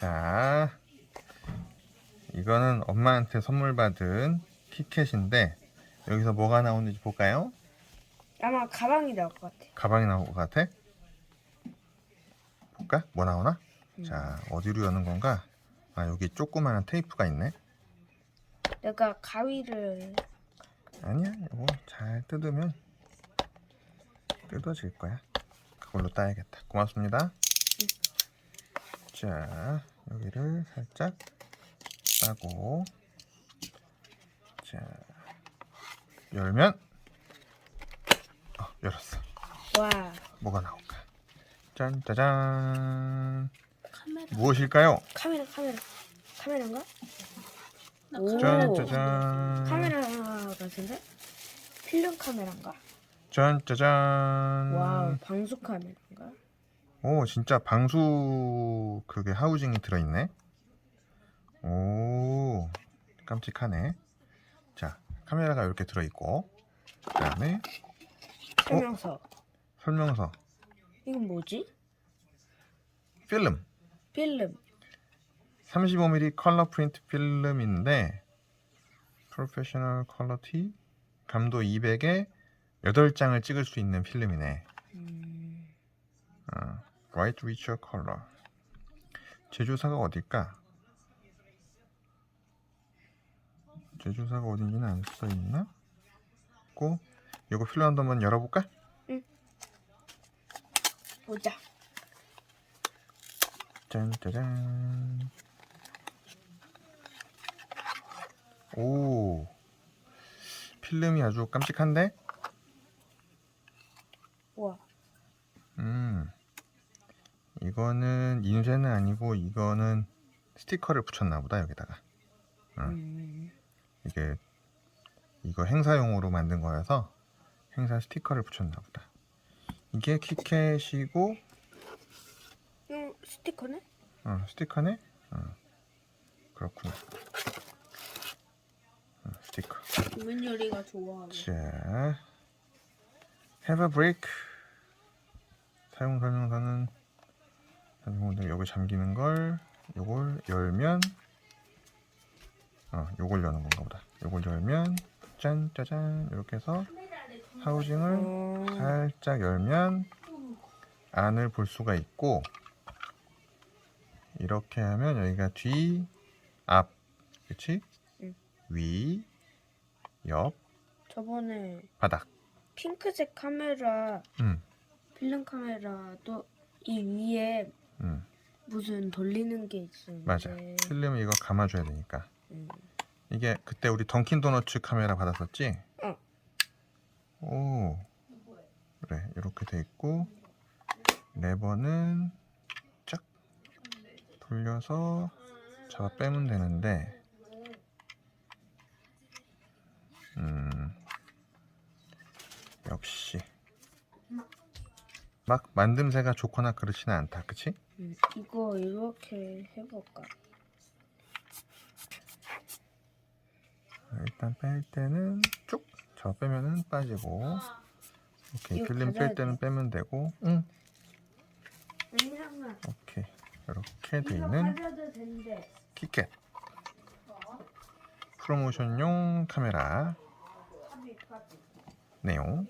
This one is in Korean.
자, 이거는 엄마한테 선물 받은 키캣인데 여기서 뭐가 나오는지 볼까요? 아마 가방이 나올 것 같아. 가방이 나올 것 같아? 볼까? 뭐 나오나? 자, 어디로 여는 건가? 아, 여기 조그마한 테이프가 있네. 내가 가위를 아니야, 이거 잘 뜯으면 뜯어질 거야. 그걸로 따야겠다. 고맙습니다. 자, 여기를 살짝 따고, 자, 열면, 어, 열었어. 와 뭐가 나올까? 짠, 짜잔. 카메라 무엇일까요? 카메라 카메라 카메라인가? 오. 짠, 짜잔. 카메라 같은데? 필름 카메라인가? 짠, 짜잔. 와우 방수 카메라인가? 오, 진짜 방수 그게 하우징이 들어있네. 오, 깜찍하네. 자, 카메라가 이렇게 들어있고, 그 다음에 설명서 설명서, 이건 뭐지? 필름. 필름 35mm 컬러 프린트 필름인데, 프로페셔널 퀄러티, 감도 200에 8장을 찍을 수 있는 필름이네. 음, 어, Bright Richer Color. 제조사가 어딜까? 제조사가 어딘지는 안 써있나? 고 이거 필름 한번 열어볼까? 보자 짠짜잔 오 필름이 아주 깜찍한데? 우와 음 이거는 인쇄는 아니고 이거는 스티커를 붙였나 보다 여기다가 음, 이게 이거 행사용으로 만든 거여서 행사 스티커를 붙였나 보다. 이게 키캣이고 스티커네? 어, 스티커네? 어, 그렇구나. 어, 스티커. 김은열이가 좋아하는 자, have a break. 사용 설명서는 사용자분들 여기 잠기는 걸 요걸 열면 어, 요걸 여는 건가 보다. 요걸 열면 짠 짜잔 이렇게 해서 하우징을 어, 살짝 열면 안을 볼 수가 있고 이렇게 하면 여기가 뒤, 앞, 그치? 응. 위, 옆, 저번에 바닥. 핑크색 카메라 음, 필름 카메라도 이 위에 음, 무슨 돌리는 게 있었는데 맞아. 필름 이거 감아줘야 되니까. 음. 이게 그때 우리 던킨 도너츠 카메라 받았었지? 응. 오, 그래 이렇게 돼 있고 레버는 쫙 돌려서 잡아 빼면 되는데, 음, 역시 막 만듦새가 좋거나 그렇지는 않다, 그치? 음, 이거 이렇게 해볼까? 일단 뺄 때는 쭉. 저 빼면은 빠지고. 오케이. 이거 필름 가져야 뺄 때는 돼. 빼면 되고. 응. 오케이. 이렇게 돼 있는 가져도 된대. 키캣 프로모션용 카메라. 내용